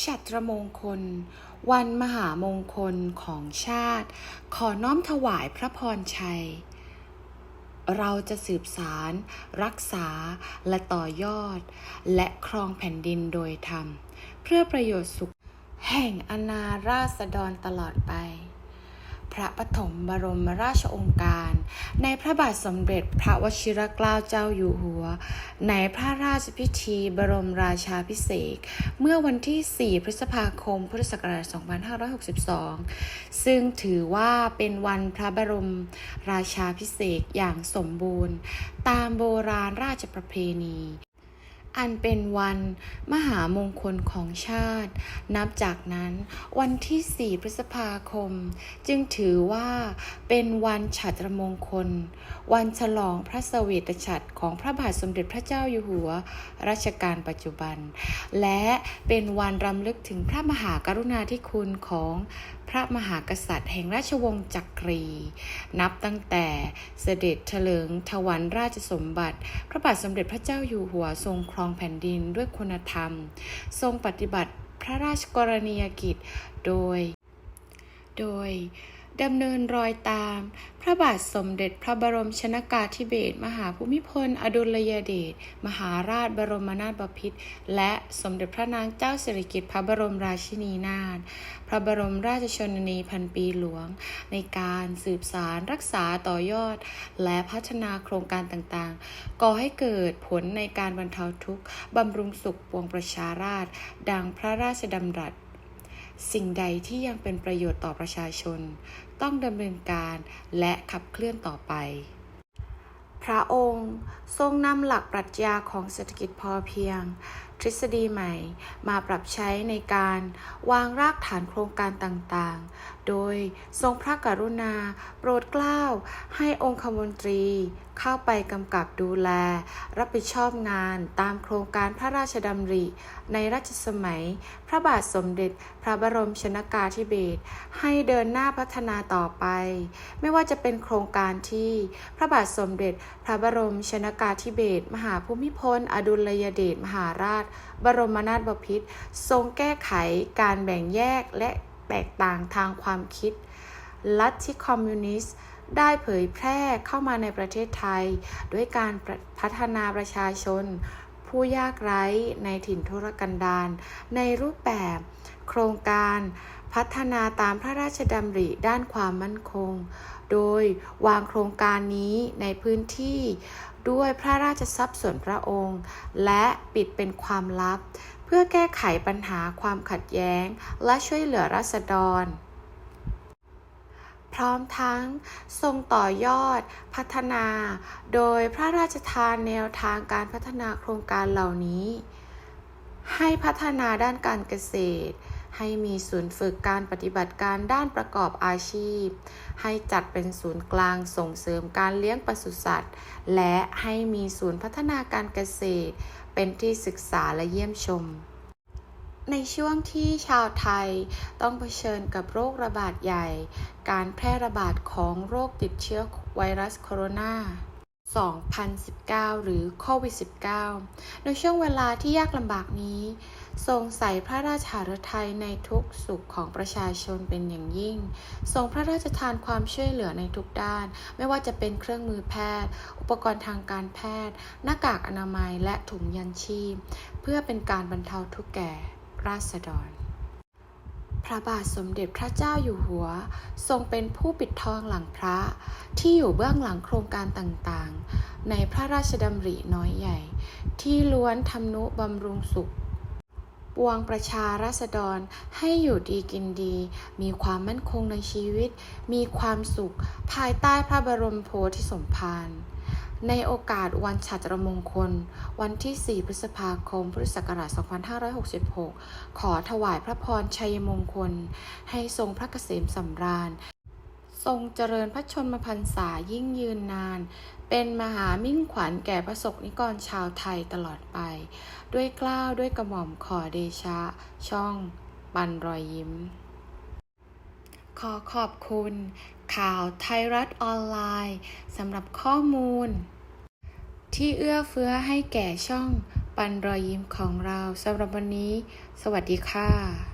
ชัตรมงคล วันมหามงคลของชาติ ขอน้อมถวายพระพรชัย เราจะสืบสาร รักษาและต่อยอด และครองแผ่นดินโดยธรรม เพื่อประโยชน์สุข แห่งอนาราษฎรตลอดไป พระปฐมบรมราชองค์การ ในพระบาทสมเด็จพระวชิรเกล้าเจ้าอยู่หัว ในพระราชพิธีบรมราชาพิเศษเมื่อวันที่ 4 พฤษภาคม พุทธศักราช 2562 ซึ่งถือว่าเป็นวันพระบรมราชาพิเศษอย่างสมบูรณ์ ตามโบราณราชประเพณี อันเป็นวันมหามงคลของชาติ นับจากนั้นวันที่ 4 พฤษภาคม จึงถือว่าเป็นวันฉัตรมงคล วันฉลองพระสเวตฉัตรของพระบาทสมเด็จพระเจ้าอยู่หัวรัชกาลปัจจุบัน และเป็นวันรำลึกถึงพระมหากรุณาธิคุณของ พระมหากษัตริย์แห่งราชวงศ์จักรี นับตั้งแต่เสด็จเถลิงถวันราชสมบัติ พระบาทสมเด็จพระเจ้าอยู่หัวทรงครองแผ่นดินด้วยคุณธรรม ทรงปฏิบัติพระราชกรณียกิจ โดย โดย ดำเนินรอยตาม พระบาทสมเด็จพระบรมชนากาธิเบศรมหาภูมิพล อดุลยเดชมหาราชบรมนาถบพิตรและสมเด็จพระนางเจ้าสิริกิติ์พระบรมราชินีนาถพระบรมราชชนนีพันปีหลวง ในการสืบสารรักษาต่อยอด และพัฒนาโครงการต่างๆ ก่อให้เกิดผลในการบรรเทาทุกข์บำรุงสุขปวงประชาราษฎร์ดังพระราชดำรัส สิ่งใดที่ยังเป็นประโยชน์ต่อประชาชน ต้องดำเนินการและขับเคลื่อนต่อไป พระองค์ทรงนำหลักปรัชญาของเศรษฐกิจพอเพียง ทฤษฎีใหม่ มาปรับใช้ในการวางรากฐานโครงการต่างๆ โดยทรงพระกรุณา โปรดเกล้าให้องคมนตรีเข้าไปกำกับดูแล รับผิดชอบงานตามโครงการพระราชดำริ ในรัชสมัย พระบาทสมเด็จพระบรมชนากาธิเบศรให้เดินหน้าพัฒนาต่อไป ไม่ว่าจะเป็นโครงการที่พระบาทสมเด็จพระบรมชนากาธิเบศรมหาภูมิพล อดุลยเดชมหาราชบรมนาถบพิตรทรงแก้ไขการแบ่งแยกและแตกต่างทางความคิด ลัทธิคอมมิวนิสต์ได้เผยแพร่เข้ามาในประเทศไทย ด้วยการพัฒนาประชาชน ผู้ยากไร้ในถิ่นทุรกันดารในรูปแบบ โครงการพัฒนาตามพระราชดำริด้านความมั่นคง โดยวางโครงการนี้ในพื้นที่ ด้วยพระราชทรัพย์ส่วนพระองค์ และปิดเป็นความลับ เพื่อแก้ไขปัญหาความขัดแย้ง และช่วยเหลือราษฎร พร้อมทั้งทรงต่อยอดพัฒนา โดยพระราชทานแนวทางการพัฒนาโครงการเหล่านี้ ให้พัฒนาด้านการเกษตร ให้มีศูนย์ฝึกการปฏิบัติการด้านประกอบอาชีพ ให้จัดเป็นศูนย์กลางส่งเสริมการเลี้ยงปศุสัตว์ และให้มีศูนย์พัฒนาการเกษตร เป็นที่ศึกษาและเยี่ยมชมในช่วงที่ชาวไทยต้องเผชิญกับโรคระบาดใหญ่ การแพร่ระบาดของโรคติดเชื้อไวรัสโคโรนา2019 หรือโควิด -19 ในช่วงเวลาที่ยากลำบากนี้ ทรงใส่พระราชหฤทัยในทุกสุขของประชาชนเป็นอย่างยิ่ง ทรงพระราชทานความช่วยเหลือในทุกด้าน ไม่ว่าจะเป็นเครื่องมือแพทย์ อุปกรณ์ทางการแพทย์ หน้ากากอนามัยและถุงยันชีพ เพื่อเป็นการบรรเทาทุกข์แก่ราษฎรพระบาทสมเด็จพระเจ้าอยู่หัว ทรงเป็นผู้ปิดทองหลังพระ ที่อยู่เบื้องหลังโครงการต่างๆ ในพระราชดำริน้อยใหญ่ ที่ล้วนทำนุบำรุงสุข ปวงประชาราษฎรให้อยู่ดีกินดี มีความมั่นคงในชีวิต มีความสุขภายใต้พระบรมโพธิสมภารในโอกาสวันฉัตรมงคล วันที่ 4 พฤษภาคม พุทธศักราช 2566 ขอถวายพระพรชัยมงคล ให้ทรงพระเกษมสำราญ ทรงเจริญพระชนมพรรษายิ่งยืนนาน เป็นมหามิ่งขวัญแก่ประสบนิกรชาวไทยตลอดไป ด้วยกล้าวด้วยกระหม่อมขอเดชะ ช่องปันรอยยิ้ม ขอขอบคุณ ข่าวไทยรัฐออนไลน์สำหรับข้อมูล ที่เอื้อเฟื้อให้แก่ช่องปันรอยยิ้มของเราสำหรับวันนี้ สวัสดีค่ะ